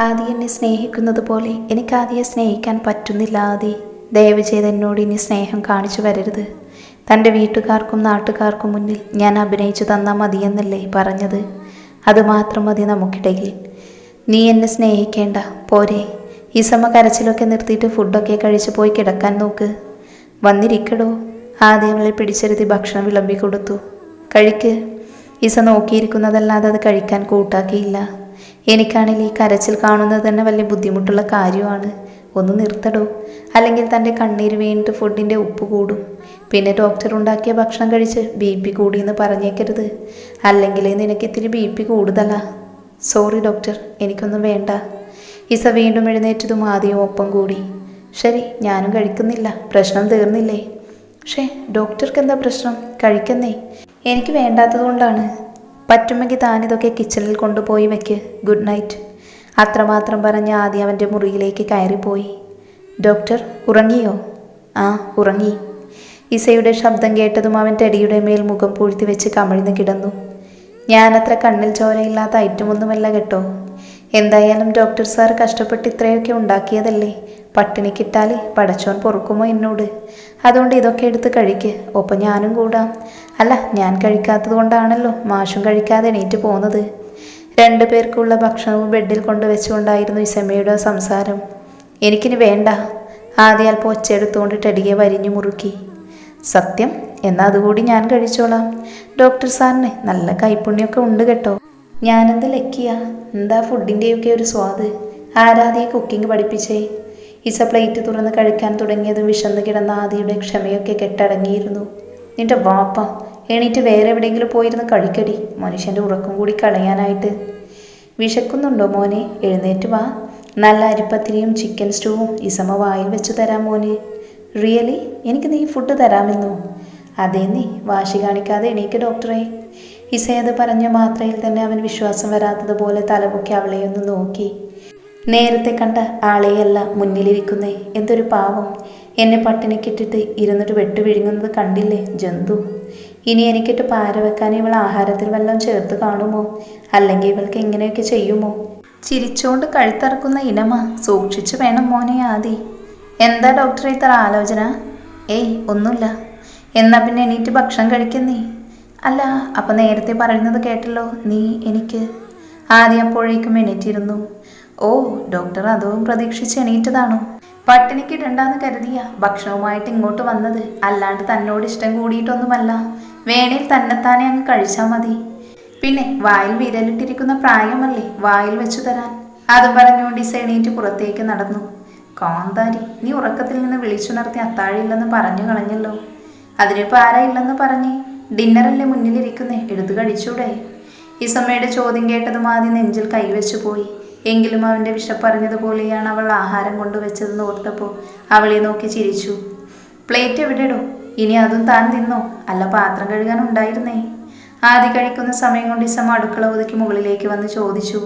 ആദി എന്നെ സ്നേഹിക്കുന്നത് പോലെ എനിക്ക് ആദിയെ സ്നേഹിക്കാൻ പറ്റുന്നില്ല ആദി ദയവ് ചെയ്ത് എന്നോട് ഇനി സ്നേഹം കാണിച്ചു വരരുത്. തന്റെ വീട്ടുകാർക്കും നാട്ടുകാർക്കും മുന്നിൽ ഞാൻ അഭിനയിച്ചു തന്നാൽ മതിയെന്നല്ലേ പറഞ്ഞത്? അതുമാത്രം മതി നമുക്കിടയിൽ. നീ എന്നെ സ്നേഹിക്കേണ്ട. പോരെ. ഈ സമ കരച്ചിലൊക്കെ നിർത്തിയിട്ട് ഫുഡൊക്കെ കഴിച്ചു പോയി കിടക്കാൻ നോക്ക്. വന്നിരിക്കടോ. ആദ്യം അവളെ പിടിച്ചെരുതി ഭക്ഷണം വിളമ്പി കൊടുത്തു. കഴിക്ക്. ഇസ നോക്കിയിരിക്കുന്നതല്ലാതെ അത് കഴിക്കാൻ കൂട്ടാക്കിയില്ല. എനിക്കാണെങ്കിൽ ഈ കരച്ചിൽ കാണുന്നത് തന്നെ വലിയ ബുദ്ധിമുട്ടുള്ള കാര്യമാണ്. ഒന്ന് നിർത്തടോ. അല്ലെങ്കിൽ തന്റെ കണ്ണീര് വീണിട്ട് ഫുഡിന്റെ ഉപ്പ് കൂടും. പിന്നെ ഡോക്ടർ ഉണ്ടാക്കിയ ഭക്ഷണം കഴിച്ച് ബി പി കൂടിയെന്ന് പറഞ്ഞേക്കരുത്. അല്ലെങ്കിൽ നിനക്ക് ഇത്തിരി ബി പി കൂടുതലാ. സോറി ഡോക്ടർ എനിക്കൊന്നും വേണ്ട. ഇസ വീണ്ടും എഴുന്നേറ്റതും ആദ്യം ഒപ്പം കൂടി. ശരി ഞാനും കഴിക്കുന്നില്ല. പ്രശ്നം തീർന്നില്ലേ? പക്ഷേ ഡോക്ടർക്ക് എന്താ പ്രശ്നം? കഴിക്കുന്നേ. എനിക്ക് വേണ്ടാത്തതുകൊണ്ടാണ് പറ്റുമെങ്കിൽ താനിതൊക്കെ കിച്ചണിൽ കൊണ്ടുപോയി വെക്ക്. Good night. അത്രമാത്രം പറഞ്ഞ് ആദ്യം അവന്റെ മുറിയിലേക്ക് കയറിപ്പോയി. ഡോക്ടർ ഉറങ്ങിയോ? ആ ഉറങ്ങി. ഇസയുടെ ശബ്ദം കേട്ടതും അവൻ ടെടിയുടെ മേൽ മുഖം പൂഴ്ത്തി വെച്ച് കമിഴ്ന്ന് കിടന്നു. ഞാനത്ര കണ്ണിൽ ചോരയില്ലാത്ത ഐറ്റമൊന്നുമല്ല കേട്ടോ. എന്തായാലും ഡോക്ടർ സാർ കഷ്ടപ്പെട്ട് ഇത്രയൊക്കെ ഉണ്ടാക്കിയതല്ലേ? പട്ടിണി കിട്ടാൽ പടച്ചോൻ പൊറുക്കുമോ എന്നോട്? അതുകൊണ്ട് ഇതൊക്കെ എടുത്ത് കഴിക്ക്. ഒപ്പം ഞാനും കൂടാം. അല്ല ഞാൻ കഴിക്കാത്തത് കൊണ്ടാണല്ലോ മാഷും കഴിക്കാതെ എണീറ്റ് പോകുന്നത്. രണ്ടു പേർക്കുള്ള ഭക്ഷണവും ബെഡിൽ കൊണ്ടുവച്ചുകൊണ്ടായിരുന്നു ഇസമ്മയുടെ സംസാരം. എനിക്കിനി വേണ്ട. ആദ്യ അല്പം ഒച്ചയെടുത്തുകൊണ്ട് ടെടിയെ വരിഞ്ഞു മുറുക്കി. സത്യം എന്നാൽ അതുകൂടി ഞാൻ കഴിച്ചോളാം. ഡോക്ടർ സാറിന് നല്ല കൈപ്പുണ്യമൊക്കെ ഉണ്ട് കേട്ടോ. ഞാനെന്ത് ലക്കിയ? എന്താ ഫുഡിന്റെയൊക്കെ ഒരു സ്വാദ്? ആരാധിയെ കുക്കിംഗ് പഠിപ്പിച്ചേ? ഇസ പ്ലേറ്റ് തുറന്ന് കഴിക്കാൻ തുടങ്ങിയതും വിശന്ന് കിടന്ന ആദിയുടെ ക്ഷമയൊക്കെ കെട്ടടങ്ങിയിരുന്നു. നിന്റെ വാപ്പ എണീറ്റ് വേറെ എവിടെയെങ്കിലും പോയിരുന്ന് കഴിക്കടി. മനുഷ്യന്റെ ഉറക്കം കൂടി കളയാനായിട്ട്. വിശക്കുന്നുണ്ടോ മോനെ? എഴുന്നേറ്റ് വാ. നല്ല അരിപ്പത്തിരിയും ചിക്കൻ സ്റ്റൂവും ഇസമ വായിൽ വെച്ച് തരാം മോനെ. റിയലി എനിക്ക് നീ ഫുഡ് തരാമെന്നോ? അതേ നീ വാശി കാണിക്കാതെ എണീക്ക് ഡോക്ടറെ ഇസയത് പറഞ്ഞ മാത്രയിൽ തന്നെ അവൻ വിശ്വാസം വരാത്തതുപോലെ തലമുക്കി അവളെയൊന്ന് നോക്കി. നേരത്തെ കണ്ട ആളെയല്ല മുന്നിലിരിക്കുന്നേ. എന്തൊരു പാവം. എന്നെ പട്ടിണിക്കിട്ടിട്ട് ഇരുന്നിട്ട് വെട്ടു വിഴുങ്ങുന്നത് കണ്ടില്ലേ ജന്തു? ഇനി എനിക്കിട്ട് പാര വെക്കാൻ ഇവൾ ആഹാരത്തിൽ വല്ലതും ചേർത്ത് കാണുമോ? അല്ലെങ്കിൽ ഇവൾക്ക് ഇങ്ങനെയൊക്കെ ചെയ്യുമോ? ചിരിച്ചുകൊണ്ട് കഴുത്തറക്കുന്ന ഇനമ സൂക്ഷിച്ചു വേണം മോനെ ആദി. എന്താ ഡോക്ടറെ ഇത്ര ആലോചന? ഏയ് ഒന്നുമില്ല. എന്നാ പിന്നെ എണീറ്റ് ഭക്ഷണം കഴിക്കുന്നേ? അല്ല അപ്പം നേരത്തെ പറയുന്നത് കേട്ടല്ലോ. നീ എനിക്ക് ആദ്യം അപ്പോഴേക്കും എണീറ്റിരുന്നു. ഓ ഡോക്ടർ അതും പ്രതീക്ഷിച്ച് എണീറ്റതാണോ? പട്ടിണിക്ക് ഇടണ്ടെന്ന് കരുതിയ ഭക്ഷണവുമായിട്ട് ഇങ്ങോട്ട് വന്നത്. അല്ലാണ്ട് തന്നോട് ഇഷ്ടം കൂടിയിട്ടൊന്നുമല്ല. വേണേൽ തന്നെത്താനെ അങ്ങ് കഴിച്ചാൽ മതി. പിന്നെ വായിൽ വിരലിട്ടിരിക്കുന്ന പ്രായമല്ലേ വായിൽ വെച്ചു തരാൻ? അത് പറഞ്ഞുകൊണ്ട് ഈ സേണീറ്റ് പുറത്തേക്ക് നടന്നു. കോന്താരി നീ ഉറക്കത്തിൽ നിന്ന് വിളിച്ചുണർത്തി അത്താഴില്ലെന്ന് പറഞ്ഞു കളഞ്ഞല്ലോ. അതിനിപ്പോൾ ആരാ പറഞ്ഞേ? ഡിന്നറല്ലേ മുന്നിലിരിക്കുന്നേ? എടുത്തു കഴിച്ചൂടെ? ഇസമ്മയുടെ ചോദ്യം കേട്ടതും ആദ്യം നെഞ്ചിൽ കൈവച്ചു പോയി. എങ്കിലും അവന്റെ വിശപ്പറിഞ്ഞതുപോലെയാണ് അവൾ ആഹാരം കൊണ്ടുവച്ചതെന്ന് ഓർത്തപ്പോൾ അവളെ നോക്കി ചിരിച്ചു. പ്ലേറ്റ് എവിടെടോ? ഇനി അതും താൻ തിന്നോ? അല്ല പാത്രം കഴുകാൻ ഉണ്ടായിരുന്നേ? ആദ്യം കഴിക്കുന്ന സമയം കൊണ്ട് ഇസമ്മ അടുക്കള ഒതുക്കി മുകളിലേക്ക് വന്ന് ചോദിച്ചു.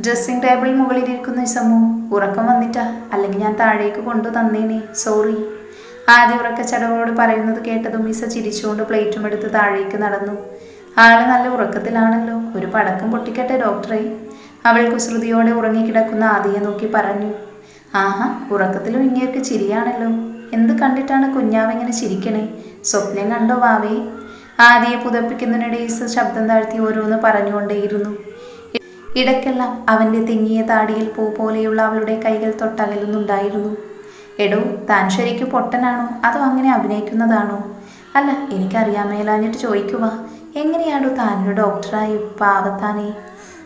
ഡ്രസ്സിംഗ് ടേബിൾ മുകളിലിരിക്കുന്ന ഇസമ്മു ഉറക്കം വന്നിട്ടാ? അല്ലെങ്കിൽ ഞാൻ താഴേക്ക് കൊണ്ടു തന്നേനെ സോറി. ആദ്യ ഉറക്കച്ചടവോട് പറയുന്നത് കേട്ടതും മിസ ചിരിച്ചുകൊണ്ട് പ്ലേറ്റും എടുത്ത് താഴേക്ക് നടന്നു. ആൾ നല്ല ഉറക്കത്തിലാണല്ലോ. ഒരു പടക്കം പൊട്ടിക്കട്ടെ ഡോക്ടറെ. അവൾ കുസൃതിയോടെ ഉറങ്ങിക്കിടക്കുന്ന ആദിയെ നോക്കി പറഞ്ഞു. ആഹാ ഉറക്കത്തിലും ഇങ്ങേക്ക് ചിരിയാണല്ലോ. എന്ത് കണ്ടിട്ടാണ് കുഞ്ഞാവിങ്ങനെ ചിരിക്കണേ? സ്വപ്നം കണ്ടോ വാവേ? ആദിയെ പുതപ്പിക്കുന്നതിനിടെ ഈസ ശബ്ദം താഴ്ത്തി ഓരോന്ന് പറഞ്ഞുകൊണ്ടേയിരുന്നു. ഇടയ്ക്കെല്ലാം അവന്റെ തിങ്ങിയ താടിയിൽ പൂ പോലെയുള്ള അവളുടെ കൈകൾ തൊട്ടകലുന്നുണ്ടായിരുന്നു. എടോ താൻ ശരിക്കും പൊട്ടനാണോ? അതോ അങ്ങനെ അഭിനയിക്കുന്നതാണോ? അല്ല എനിക്കറിയാൻ മേലാഞ്ഞിട്ട് ചോദിക്കുക. എങ്ങനെയാണോ താനൊരു ഡോക്ടറായി പാവത്താനെ?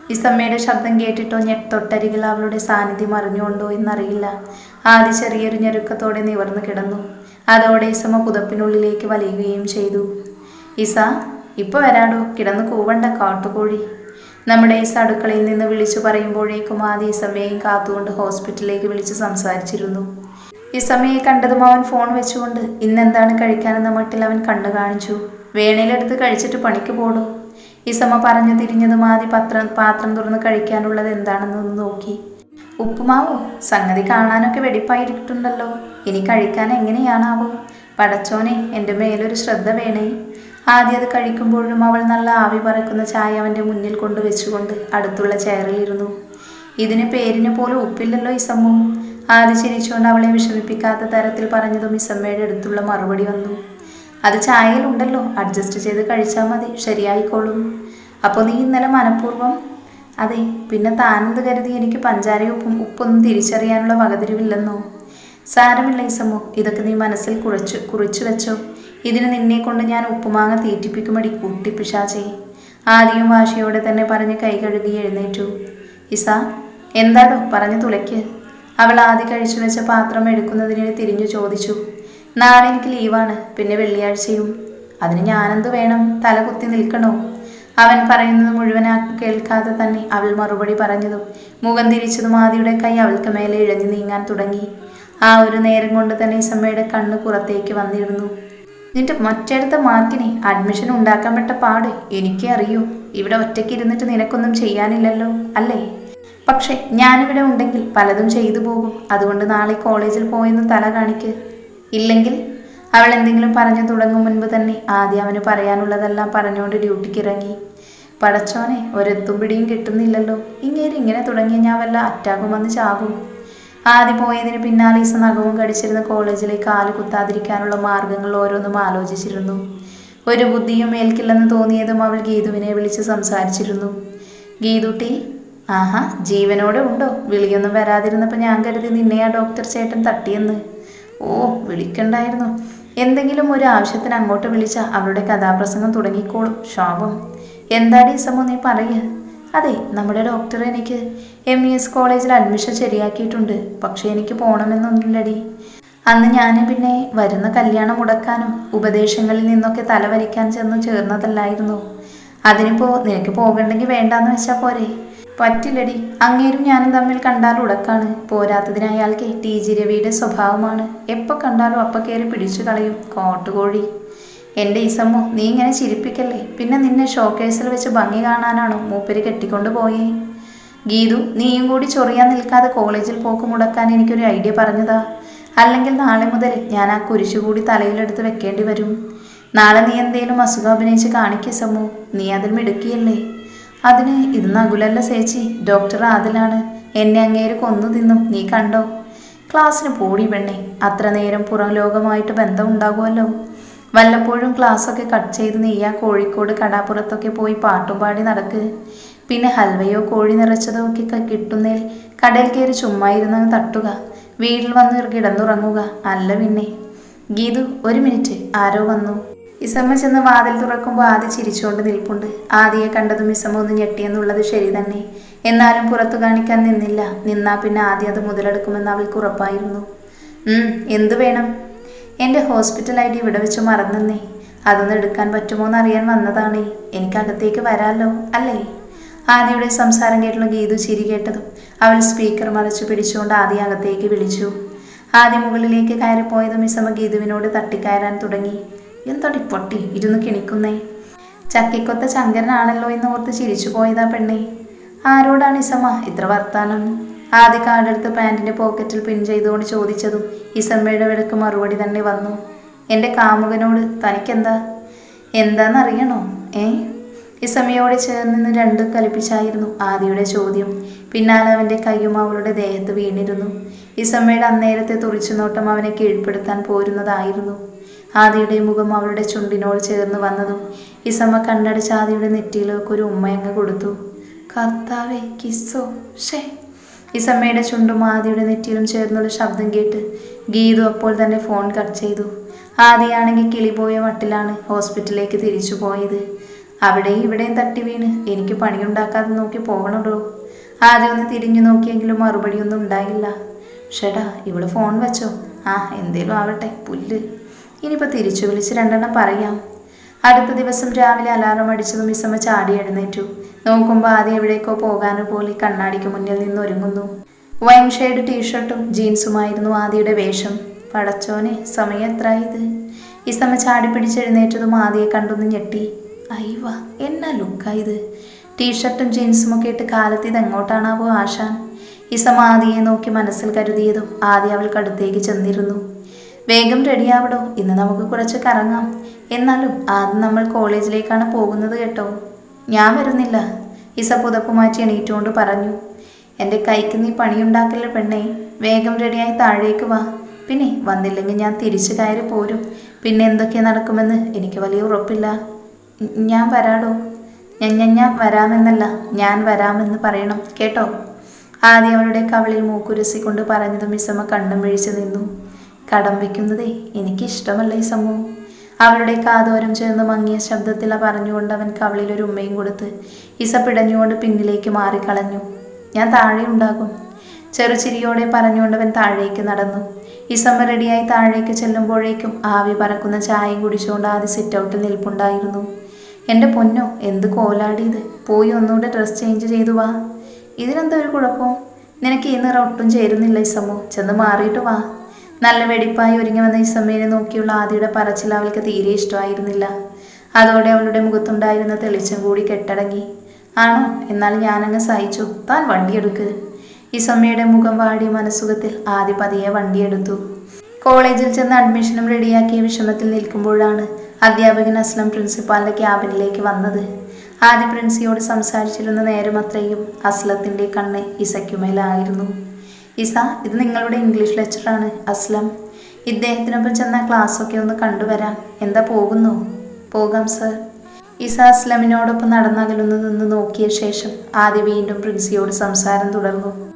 ഇസമ്മയുടെ ശബ്ദം കേട്ടിട്ടോ ഞെട്ട് തൊട്ടരികിൽ അവളുടെ സാന്നിധ്യം അറിഞ്ഞുകൊണ്ടോ എന്നറിയില്ല. ആദ്യ ചെറിയൊരു ഞെരുക്കത്തോടെ നിവർന്നു കിടന്നു. അതോടെ ഇസമ്മ പുതപ്പിനുള്ളിലേക്ക് വലിയുകയും ചെയ്തു. ഇസ ഇപ്പൊ വരാടോ കിടന്ന് കൂവണ്ട കാട്ടുകോഴി. നമ്മുടെ ഈ അടുക്കളയിൽ നിന്ന് വിളിച്ചു പറയുമ്പോഴേക്കും ആദ്യ ഇസമ്മയെയും കാത്തുകൊണ്ട് ഹോസ്പിറ്റലിലേക്ക് വിളിച്ച് സംസാരിച്ചിരുന്നു. ഇസമ്മയെ കണ്ടതും അവൻ ഫോൺ വെച്ചുകൊണ്ട് ഇന്നെന്താണ് കഴിക്കാനെന്ന മട്ടിൽ അവൻ കണ്ടു കാണിച്ചു. വേണയിലെടുത്ത് കഴിച്ചിട്ട് പണിക്ക് പോടും. ഈ സമ പറഞ്ഞു തിരിഞ്ഞതും ആദ്യ പത്രം പാത്രം തുറന്ന് കഴിക്കാനുള്ളത് എന്താണെന്ന് നോക്കി. ഉപ്പുമാവോ? സംഗതി കാണാനൊക്കെ വെടിപ്പായിട്ടുണ്ടല്ലോ ഇനി കഴിക്കാൻ എങ്ങനെയാണാവോ? പടച്ചോനെ എന്റെ മേലൊരു ശ്രദ്ധ വേണേ. ആദ്യം അത് കഴിക്കുമ്പോഴും അവൾ നല്ല ആവി പറക്കുന്ന ചായ അവന്റെ മുന്നിൽ കൊണ്ടുവച്ചുകൊണ്ട് അടുത്തുള്ള ചെയറിലിരുന്നു. ഇതിന് പേരിന് പോലും ഉപ്പില്ലല്ലോ ഇസമ്മു. ആദ്യ ചിരിച്ചുകൊണ്ട് അവളെ വിഷമിപ്പിക്കാത്ത തരത്തിൽ പറഞ്ഞതും ഇസമ്മയുടെ അടുത്തുള്ള മറുപടി വന്നു. അത് ചായയിലുണ്ടല്ലോ. അഡ്ജസ്റ്റ് ചെയ്ത് കഴിച്ചാൽ മതി. ശരിയായിക്കോളും. അപ്പോൾ നീ ഇന്നലെ മനഃപൂർവം അതെ. പിന്നെ താനെന്ത് കരുതി എനിക്ക് പഞ്ചാരയും ഉപ്പും ഉപ്പൊന്നും തിരിച്ചറിയാനുള്ള വകതിരിവില്ലെന്നോ? സാരമില്ല ഇസമ്മു ഇതൊക്കെ നീ മനസ്സിൽ കുറിച്ച് കുറിച്ചു വെച്ചോ. ഇതിന് നിന്നെ കൊണ്ട് ഞാൻ ഉപ്പുമാങ്ങ തീറ്റിപ്പിക്കുമടി കൂട്ടിപ്പിശാചേ ആദ്യം വാശിയോടെ തന്നെ പറഞ്ഞ് കൈ കഴുകി എഴുന്നേറ്റു. ഇസ എന്താടോ? പറഞ്ഞു തുലയ്ക്ക് അവൾ ആദ്യം കഴിച്ചു വെച്ച പാത്രം എടുക്കുന്നതിന് തിരിഞ്ഞു ചോദിച്ചു നാളെ എനിക്ക് ലീവാണ് പിന്നെ വെള്ളിയാഴ്ചയും. അതിന് ഞാനെന്ത് വേണം? തല കുത്തി നിൽക്കണോ? അവൻ പറയുന്നത് മുഴുവനാ കേൾക്കാതെ തന്നെ അവൾ മറുപടി പറഞ്ഞതും മുഖം തിരിച്ചതും ആദിയുടെ കൈ അവൾക്ക് മേലെ ഇഴഞ്ഞു നീങ്ങാൻ തുടങ്ങി. ആ ഒരു നേരം കൊണ്ട് തന്നെ ഇസമ്മയുടെ കണ്ണ് പുറത്തേക്ക് വന്നിരുന്നു. നിന്റെ മറ്റടുത്ത മാർക്കിനെ അഡ്മിഷൻ ഉണ്ടാക്കാൻ പെട്ട പാട് എനിക്കേ അറിയൂ. ഇവിടെ ഒറ്റയ്ക്ക് ഇരുന്നിട്ട് നിനക്കൊന്നും ചെയ്യാനില്ലല്ലോ അല്ലേ? പക്ഷേ ഞാനിവിടെ ഉണ്ടെങ്കിൽ പലതും ചെയ്തു പോകും. അതുകൊണ്ട് നാളെ കോളേജിൽ പോയെന്ന് തല കാണിക്ക്. ഇല്ലെങ്കിൽ അവൾ എന്തെങ്കിലും പറഞ്ഞു തുടങ്ങും മുൻപ് തന്നെ ആദ്യം അവന് പറയാനുള്ളതെല്ലാം പറഞ്ഞുകൊണ്ട് ഡ്യൂട്ടിക്ക് ഇറങ്ങി. പടച്ചോനെ ഒരെത്തും പിടിയും കിട്ടുന്നില്ലല്ലോ. ഇങ്ങേരി ഇങ്ങനെ തുടങ്ങിയ ഞാൻ വല്ല അറ്റാകുമെന്ന് ചാകും. ആദ്യം പോയതിന് പിന്നാലെ ഈസ നഖവും കടിച്ചിരുന്ന കോളേജിലേക്ക് കാൽ കുത്താതിരിക്കാനുള്ള മാർഗങ്ങൾ ഓരോന്നും ആലോചിച്ചിരുന്നു. ഒരു ബുദ്ധിയും ഏൽക്കില്ലെന്ന് തോന്നിയതും അവൾ ഗീതുവിനെ വിളിച്ച് സംസാരിച്ചിരുന്നു. ഗീതുട്ടി ആഹാ ജീവനോടെ ഉണ്ടോ? വിളിയൊന്നും വരാതിരുന്നപ്പോൾ ഞാൻ കരുതി നിന്നെയാ ഡോക്ടർ ചേട്ടൻ തട്ടിയെന്ന്. ഓ വിളിക്കണ്ടായിരുന്നു. എന്തെങ്കിലും ഒരു ആവശ്യത്തിന് അങ്ങോട്ട് വിളിച്ച അവളുടെ കഥാപ്രസംഗം തുടങ്ങിക്കോളും ശോഭം. എന്താടി സമോ നീ പറയുക? അതെ നമ്മുടെ ഡോക്ടർ എനിക്ക് എം ഇ എസ് കോളേജിൽ അഡ്മിഷൻ ശരിയാക്കിയിട്ടുണ്ട്. പക്ഷേ എനിക്ക് പോകണമെന്നൊന്നുമില്ലടി അന്ന് ഞാൻ പിന്നെ വരുന്ന കല്യാണം മുടക്കാനും ഉപദേശങ്ങളിൽ നിന്നൊക്കെ തലവരിക്കാൻ ചെന്ന് ചേർന്നതല്ലായിരുന്നു. അതിനിപ്പോൾ നിനക്ക് പോകണ്ടെങ്കിൽ വേണ്ടാന്ന് വെച്ചാൽ പോരെ. പറ്റില്ലടി. അങ്ങേരും ഞാനും തമ്മിൽ കണ്ടാൽ ഉടക്കാണ്. പോരാത്തതിന് അയാൾക്ക് ടി. ജി. രവിയുടെ സ്വഭാവമാണ്. എപ്പോൾ കണ്ടാലും അപ്പം കയറി പിടിച്ചു കളയും കോട്ടുകോഴി. എന്റെ ഈസമ്മു നീ ഇങ്ങനെ ചിരിപ്പിക്കല്ലേ? പിന്നെ നിന്നെ ഷോക്കേഴ്സിൽ വെച്ച് ഭംഗി കാണാനാണോ മൂപ്പര് കെട്ടിക്കൊണ്ട് പോയേ? ഗീതു നീയും കൂടി ചൊറിയാൻ നിൽക്കാതെ കോളേജിൽ പോക്ക് മുടക്കാൻ എനിക്കൊരു ഐഡിയ പറഞ്ഞതാ. അല്ലെങ്കിൽ നാളെ മുതൽ ഞാൻ ആ കുരിശു കൂടി തലയിലെടുത്ത് വെക്കേണ്ടി വരും. നാളെ നീ എന്തേലും അസുഖം അഭിനയിച്ച് കാണിക്കേ സമ്മു നീ അതിൽ മിടുക്കിയല്ലേ? അതിന് ഇത് നകുലല്ല ചേച്ചി ഡോക്ടർ ആദിലാണ്. എന്നെ അങ്ങേര് കൊന്നു തിന്നും നീ കണ്ടോ? ക്ലാസ്സിന് പോടി പെണ്ണേ അത്ര നേരം പുറം ലോകമായിട്ട് ബന്ധം ഉണ്ടാകുമല്ലോ. വല്ലപ്പോഴും ക്ലാസ്സൊക്കെ കട്ട് ചെയ്ത് നീയാ കോഴിക്കോട് കടാപ്പുറത്തൊക്കെ പോയി പാട്ടും പാടി നടക്ക്. പിന്നെ ഹൽവയോ കോഴി നിറച്ചതോ ഒക്കെ കിട്ടുന്നേൽ കടയിൽ കയറി ചുമ്മാ ഇരുന്ന് തട്ടുക. വീട്ടിൽ വന്ന് കിടന്നുറങ്ങുക. അല്ല പിന്നെ. ഗീതു ഒരു മിനിറ്റ് ആരോ വന്നു. ഇസമ്മ ചെന്ന് വാതിൽ തുറക്കുമ്പോൾ ആദ്യ ചിരിച്ചുകൊണ്ട് നിൽപ്പുണ്ട്. ആദിയെ കണ്ടതും ഇസമ്മ ഒന്ന് ഞെട്ടിയെന്നുള്ളത് ശരി തന്നെ. എന്നാലും പുറത്തു കാണിക്കാൻ നിന്നില്ല. നിന്നാ പിന്നെ ആദ്യം അത് മുതലെടുക്കുമെന്ന് അവൾക്ക് ഉറപ്പായിരുന്നു. എന്തു വേണം? എന്റെ ഹോസ്പിറ്റൽ ഐ ഡി ഇവിടെ വെച്ച് മറന്നെന്നേ. അതൊന്ന് എടുക്കാൻ പറ്റുമോ എന്ന് അറിയാൻ വന്നതാണേ. എനിക്ക് അകത്തേക്ക് വരാമല്ലോ അല്ലേ? ആദിയുടെ സംസാരം കേട്ടുള്ള ഗീതു ചിരി കേട്ടതും അവൾ സ്പീക്കർ മറച്ചു പിടിച്ചുകൊണ്ട് ആദ്യ അകത്തേക്ക് വിളിച്ചു. ആദ്യ മുകളിലേക്ക് കയറിപ്പോയതും ഇസമ ഗീതുവിനോട് തട്ടിക്കയറാൻ തുടങ്ങി. എന്താടി പൊട്ടി? ഇരുന്ന് കിണിക്കുന്നേ. ചക്കിക്കൊത്ത ചങ്കരനാണല്ലോ എന്ന് ഓർത്ത് ചിരിച്ചു പോയതാ പെണ്ണെ. ആരോടാണ് ഇസമ ഇത്ര വർത്താനം? ആദ്യ കാർഡെടുത്ത് പാന്റിന്റെ പോക്കറ്റിൽ പിൻ ചെയ്തുകൊണ്ട് ചോദിച്ചതും ഇസമ്മയുടെ വിളക്ക് മറുപടി തന്നെ വന്നു. എന്റെ കാമുകനോട് തനിക്കെന്താ? എന്താണെന്നറിയണോ ഏ? ഇസമയോട് ചേർന്ന് രണ്ടും കലിപ്പിച്ചായിരുന്നു ആദിയുടെ ചോദ്യം. പിന്നാലെ അവന്റെ കൈയും അവളുടെ ദേഹത്ത് വീണിരുന്നു. ഇസമ്മയുടെ അന്നേരത്തെ തുറിച്ചുനോട്ടം അവനെ കീഴ്പ്പെടുത്താൻ പോരുന്നതായിരുന്നു. ആദിയുടെ മുഖം അവളുടെ ചുണ്ടിനോട് ചേർന്ന് വന്നതും ഇസമ്മ കണ്ണടച്ച് ആദിയുടെ നെറ്റിയിലേക്ക് ഒരു ഉമ്മയങ്ങ് കൊടുത്തു. കർത്താവേ കിസ്സോ? ഷേ ഇസമ്മയുടെ ചുണ്ടും ആദിയുടെ നെറ്റിയിലും ചേർന്നുള്ള ശബ്ദം കേട്ട് ഗീതു അപ്പോൾ തന്നെ ഫോൺ കട്ട് ചെയ്തു. ആദിയാണെങ്കിൽ കിളിപോയ മട്ടിലാണ് ഹോസ്പിറ്റലിലേക്ക് തിരിച്ചു പോയത്. അവിടെയും ഇവിടെയും തട്ടി വീണ്. എനിക്ക് പണിയുണ്ടാക്കാതെ നോക്കി പോകണല്ലോ ആദ്യം ഒന്ന് തിരിഞ്ഞു നോക്കിയെങ്കിലും മറുപടിയൊന്നും ഉണ്ടായില്ല. ഷെടാ ഇവിടെ ഫോൺ വെച്ചോ. ആ എന്തേലും ആവട്ടെ പുല്ല്. ഇനിയിപ്പോൾ തിരിച്ചു വിളിച്ച് രണ്ടെണ്ണം പറയാം. അടുത്ത ദിവസം രാവിലെ അലാറം അടിച്ചതും മിസമ്മ ചാടി എഴുന്നേറ്റു. നോക്കുമ്പോൾ ആദ്യം എവിടേക്കോ പോകാനോ പോലെ കണ്ണാടിക്ക് മുന്നിൽ നിന്ന് ഒരുങ്ങുന്നു. വൈൻ ഷെയ്ഡ് ടീഷർട്ടും ജീൻസുമായിരുന്നു ആദിയുടെ വേഷം. പടച്ചോനെ സമയം എത്ര ഇത് ഇസമ്മ ചാടി പിടിച്ചെഴുന്നേറ്റതും ആദിയെ കണ്ടൊന്ന് ഞെട്ടി. അയ്യവ എന്നാ ലുക്കാ ഇത് ടീഷർട്ടും ജീൻസും ഒക്കെ ഇട്ട് കാലത്ത് ഇത് എങ്ങോട്ടാണാവോ ആശാൻ? ഇസമ ആദിയെ നോക്കി മനസ്സിൽ കരുതിയതും ആദ്യ അവൾക്കടുത്തേക്ക് ചെന്നിരുന്നു. വേഗം റെഡിയാവടോ. ഇന്ന് നമുക്ക് കുറച്ച് കറങ്ങാം. എന്നാലും ആദ്യം നമ്മൾ കോളേജിലേക്കാണ് പോകുന്നത് കേട്ടോ. ഞാൻ വരുന്നില്ല. ഇസ പുതപ്പ് മാറ്റി എണീറ്റുകൊണ്ട് പറഞ്ഞു. എന്റെ കൈക്ക് നീ പണിയുണ്ടാക്കില്ല പെണ്ണേ. വേഗം റെഡിയായി താഴേക്ക് വാ. പിന്നെ വന്നില്ലെങ്കിൽ ഞാൻ തിരിച്ചു കയറി പോരും. പിന്നെ എന്തൊക്കെ നടക്കുമെന്ന് എനിക്ക് വലിയ ഉറപ്പില്ല. ഞാൻ വരാടോ. ഞാൻ ഞാൻ വരാമെന്നല്ല. ഞാൻ വരാമെന്ന് പറയണം. കേട്ടോ? ആദ്യം അവളുടെ കവളിൽ മൂക്കുരസി കൊണ്ട് പറഞ്ഞതും ഇസമ്മ കണ്ണും വീഴ്ച നിന്നു. കടം വയ്ക്കുന്നതേ എനിക്കിഷ്ടമല്ല ഈ സംഭവം. അവളുടെ കാതോരം ചേർന്ന് മങ്ങിയ ശബ്ദത്തിൽ പറഞ്ഞുകൊണ്ട് അവൻ കവളിൽ ഒരു ഉമ്മയും കൊടുത്ത് ഇസ പിടഞ്ഞുകൊണ്ട് പിന്നിലേക്ക് മാറിക്കളഞ്ഞു. ഞാൻ താഴെ ഉണ്ടാകും. ചെറുചിരിയോടെ പറഞ്ഞുകൊണ്ട് അവൻ താഴേക്ക് നടന്നു. ഇസമ്മ റെഡിയായി താഴേക്ക് ചെല്ലുമ്പോഴേക്കും ആവി പറക്കുന്ന ചായയും കുടിച്ചുകൊണ്ട് ആദ്യ സിറ്റ് ഔട്ടിൽ നിൽപ്പുണ്ടായിരുന്നു. എന്റെ പൊന്നോ എന്ത് കോലാടിയത് പോയി ഒന്നുകൂടെ ഡ്രസ് ചേഞ്ച് ചെയ്തു വാ. ഇതിനെന്താ ഒരു കുഴപ്പം? നിനക്ക് ഈ നിറം ഒട്ടും ചേരുന്നില്ല ഇസമ്മോ. ചെന്ന് മാറിയിട്ട് വാ. നല്ല വെടിപ്പായി ഒരുങ്ങി വന്ന ഇസമ്മേനെ നോക്കിയുള്ള ആദിയുടെ പറച്ചിൽ അവൾക്ക് തീരെ ഇഷ്ടമായിരുന്നില്ല. അതോടെ അവളുടെ മുഖത്തുണ്ടായിരുന്ന തെളിച്ചം കൂടി കെട്ടടങ്ങി. ആണോ? എന്നാൽ ഞാനങ്ങ് സഹിച്ചു. താൻ വണ്ടിയെടുക്ക്. ഇസമ്മയുടെ മുഖം വാടിയ മനസ്സുഖത്തിൽ ആദ്യ പതിയെ വണ്ടിയെടുത്തു. കോളേജിൽ ചെന്ന് അഡ്മിഷനും റെഡിയാക്കിയ വിഷമത്തിൽ നിൽക്കുമ്പോഴാണ് അധ്യാപകൻ അസ്ലം പ്രിൻസിപ്പാളിന്റെ ക്യാബിനിലേക്ക് വന്നത്. ആദ്യ പ്രിൻസിയോട് സംസാരിച്ചിരുന്ന നേരം അത്രയും അസ്ലത്തിന്റെ കണ്ണ് ഇസയ്ക്കുമേലായിരുന്നു. ഇസ ഇത് നിങ്ങളുടെ ഇംഗ്ലീഷ് ലെക്ചറാണ് അസ്ലം ഇദ്ദേഹത്തിനൊപ്പം ചെന്ന ക്ലാസ്സൊക്കെ ഒന്ന് കണ്ടുവരാം. എന്താ പോകുന്നു? പോകാം സർ ഇസ അസ്ലമിനോടൊപ്പം നടന്നകലുന്നു നിന്ന് നോക്കിയ ശേഷം ആദ്യ വീണ്ടും പ്രിൻസിയോട് സംസാരം തുടർന്നു.